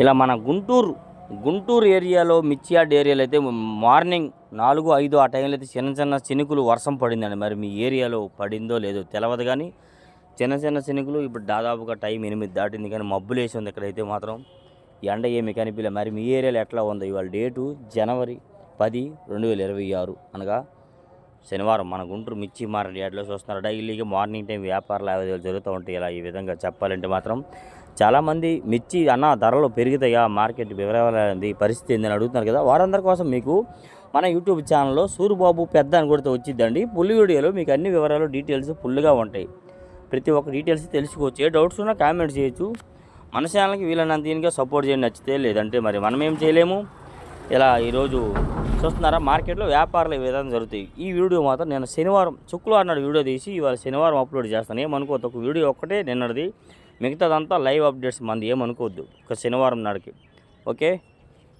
ఇలా మన గుంటూరు గుంటూరు ఏరియాలో మిర్చియాడ్ ఏరియాలో అయితే మార్నింగ్ నాలుగు ఐదు ఆ టైంలో అయితే చిన్న చిన్న చినుకులు వర్షం పడిందండి. మరి మీ ఏరియాలో పడిందో లేదో తెలియదు కానీ చిన్న చిన్న చినుకులు ఇప్పుడు దాదాపుగా టైం ఎనిమిది దాటింది కానీ మబ్బులు వేసి ఉంది ఇక్కడైతే మాత్రం. ఎండ ఏమి కనిపించలే మరి మీ ఏరియాలో ఎట్లా ఉందో ఇవాళ డేటు జనవరి పది రెండు వేల ఇరవై ఆరు అనగా శనివారం మన గుంటూరు మిర్చి మార్కెట్ యార్డ్లో చూస్తున్నారు. డైలీగా మార్నింగ్ టైం వ్యాపార లావాదేవీలు జరుగుతూ ఉంటాయి. ఇలా ఈ విధంగా చెప్పాలంటే మాత్రం చాలామంది మిర్చి అన్న ధరలు పెరుగుతాయా. మార్కెట్ వివరాలు పరిస్థితి ఏందని అడుగుతున్నారు కదా. వారందరి కోసం మీకు మన యూట్యూబ్ ఛానల్లో సూరిబాబు పెద్ద అని కొడితే వచ్చిద్దండి ఫుల్ వీడియోలో మీకు అన్ని వివరాలు డీటెయిల్స్ ఫుల్గా ఉంటాయి. ప్రతి ఒక్క డీటెయిల్స్ తెలుసుకోవచ్చు. ఏ డౌట్స్ ఉన్నా కామెంట్ చేయొచ్చు. మన ఛానల్కి వీలైనంత దీనిగా సపోర్ట్ చేయండి. నచ్చితే లేదంటే మరి మనం ఏం చేయలేము. ఇలా ఈరోజు చూస్తున్నారా? మార్కెట్లో వ్యాపారాలు ఈ విధంగా జరుగుతాయి. ఈ వీడియో మాత్రం నేను శనివారం శుక్రవారం నాడు వీడియో తీసి ఇవాళ శనివారం అప్లోడ్ చేస్తాను. ఏమనుకోవద్దు ఒక వీడియో ఒక్కటే నిన్నటిది. మిగతాదంతా లైవ్ అప్డేట్స్ మంది ఏమనుకోవద్దు ఒక శనివారం నాడుకి. ఓకే?